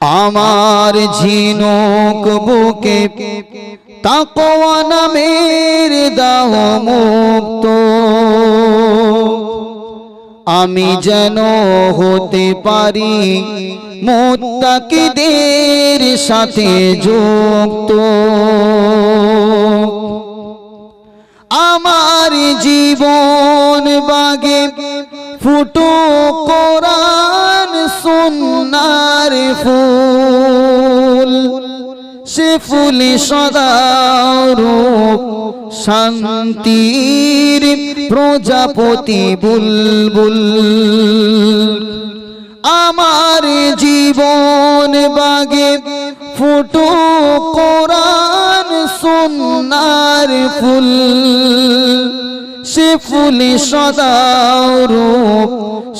আমার ঝিনুক বুকে তাকওয়া নামের দাও মুক্ত। আমি যেন হতে পারি মোত্তাকিদের সাথে যুক্ত। আমার জীবন বাগে ফুটো কোরআন সুন্নার ফুল, সে ফুলে সদা রূপ শান্তির প্রজাপতি বুলবুল। আমার জীবন বাগে ফুটো কোরআন সুন্নার ফুল। সে ফুলে সদা রূপ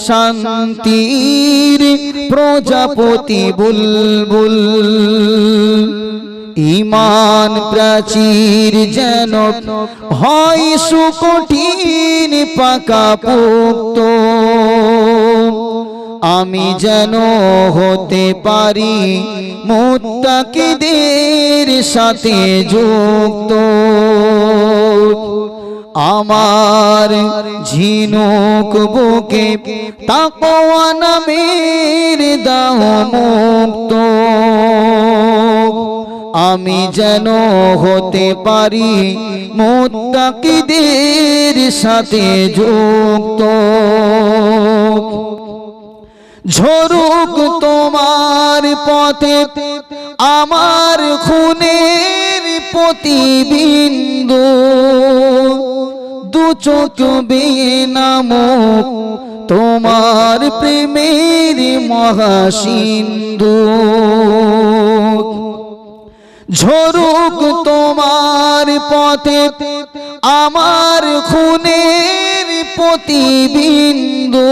শান্তির প্রজাপতি বুলবুল। ইমান প্রাচীর যেন হয় সুকঠিন পাকা পোক্ত। আমি যেন হতে পারি মুত্তাকিদের সাথে যুক্ত। আমার ঝিনুক বুকে তাকওয়া নামের দাও আমি যেন হতে পারি মুত্তাকিদের সাথে যুক্ত। ঝরুক তোমার পথে আমার খুনের প্রতিবিন্দু। চোখ নামক তোমার প্রেমের মহাসিন্ধু। ঝরুক তোমার পথে আমার খুনের প্রতিবিন্দু।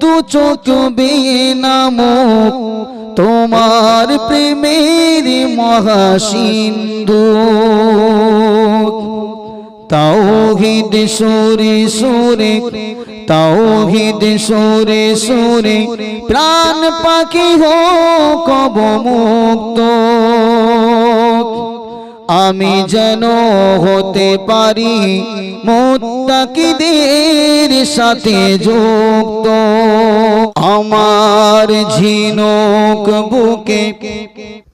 দু চোখ নামক তোমার প্রেমের মহাসিন্ধু। তাওহিদ সুরে সুরে, তাওহিদ সুরে সুরে, প্রাণ পাখি হো কব মুক্ত। আমি যেন হতে পারি মোত্তাকিদের সাথে যুক্ত। আমার ঝিনুক বুকে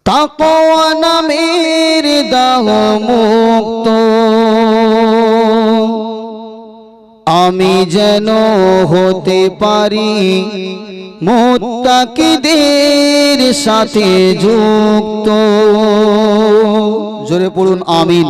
তাকওয়া নামের দাহ মুক্ত। আমি যেন হতে পারি মোত্তাকিদের সাথে যুক্ত। জোরে পড়ুন আমিন।